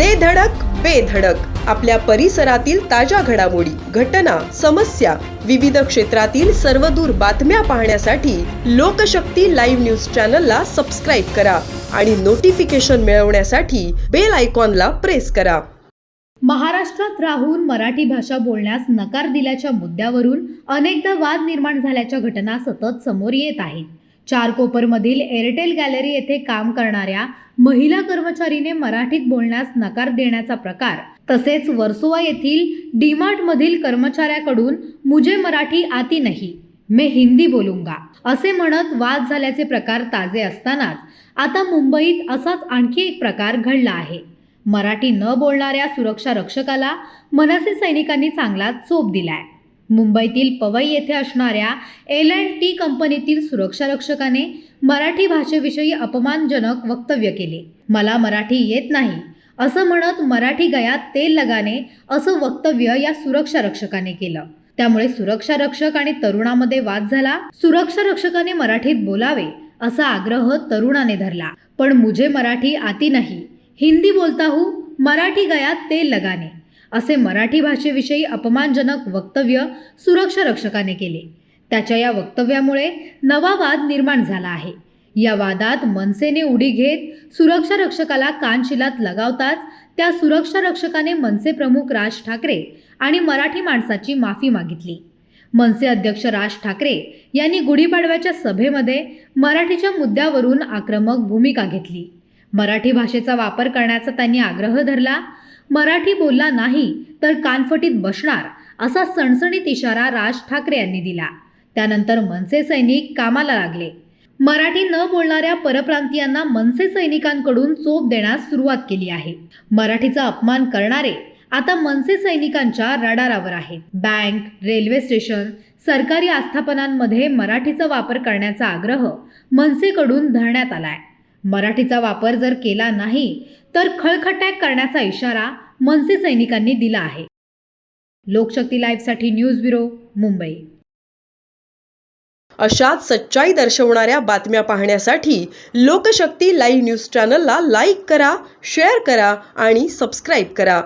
दे धडक बेधडक आपल्या परिसरातील ताज्या घडामोडी घटना समस्या विविध क्षेत्रातील सर्वदूर बातम्या पाहण्यासाठी लोकशक्ती लाईव्ह न्यूज चॅनलला सबस्क्राईब करा आणि नोटिफिकेशन मिळवण्यासाठी बेल आयकॉनला प्रेस करा. महाराष्ट्रात राहून मराठी भाषा बोलण्यास नकार दिल्याच्या मुद्द्यावरून अनेकदा वाद निर्माण झाल्याच्या घटना सतत समोर येत आहेत. चार कोपरमधील एअरटेल गॅलरी येथे काम करणाऱ्या महिला कर्मचारीने मराठीत बोलण्यास नकार देण्याचा प्रकार. तसेच वर्सोवा येथील डीमार्टमधील कर्मचाऱ्याकडून मुझे मराठी आती नाही मे हिंदी बोलूंगा असे म्हणत वाद झाल्याचे प्रकार ताजे असतानाच आता मुंबईत असाच आणखी एक प्रकार घडला आहे. मराठी न बोलणाऱ्या सुरक्षा रक्षकाला मनसे सैनिकांनी चांगला चोप दिलाय. मुंबईतील पवई येथे असणाऱ्या एल अँड टी कंपनीतील सुरक्षा रक्षकाने मराठी भाषेविषयी अपमानजनक वक्तव्य केले. मला मराठी येत नाही असं म्हणत मराठी गयात तेल लगाने असं वक्तव्य या सुरक्षा रक्षकाने केलं. त्यामुळे सुरक्षा रक्षक आणि तरुणामध्ये वाद झाला. सुरक्षा रक्षकाने मराठीत बोलावे असा आग्रह तरुणाने धरला. पण मुझे मराठी आती नाही. हिंदी बोलता हूँ मराठी गयात तेल लगाने. असे मराठी भाषेविषयी अपमानजनक वक्तव्य सुरक्षा रक्षकाने केले. त्याच्या या वक्तव्यामुळे नवा वाद निर्माण झाला आहे. या वादात मनसेने उडी घेत सुरक्षा रक्षकाला कानशिलात लगावताच त्या सुरक्षा रक्षकाने मनसे प्रमुख राज ठाकरे आणि मराठी माणसाची माफी मागितली. मनसे अध्यक्ष राज ठाकरे यांनी गुढीपाडव्याच्या सभेमध्ये मराठीच्या मुद्द्यावरून आक्रमक भूमिका घेतली. मराठी भाषेचा वापर करण्याचा त्यांनी आग्रह धरला मराठी बोलला नाही तर कानफटीत बसणार असा सणसणीत इशारा राज ठाकरे यांनी दिला. त्यानंतर मनसे सैनिक कामाला लागले. मराठी न बोलणाऱ्या परप्रांतीयांना मनसे सैनिकांकडून चोप देण्यास सुरुवात केली आहे. मराठीचा अपमान करणारे आता मनसे सैनिकांच्या रडारावर आहेत. बँक रेल्वे स्टेशन सरकारी आस्थापनांमध्ये मराठीचा वापर करण्याचा आग्रह मनसेकडून धरण्यात आलाय. मराठीचा वापर जर केला नाही तर खळखटॅक करण्याचा इशारा मनसे सैनिकांनी दिला आहे. लोकशक्ती लाईव्हसाठी न्यूज ब्युरो मुंबई. अशाच सच्चाई दर्शवणाऱ्या बातम्या पाहण्यासाठी लोकशक्ती लाईव्ह न्यूज चॅनलला लाईक करा शेअर करा आणि सबस्क्राईब करा.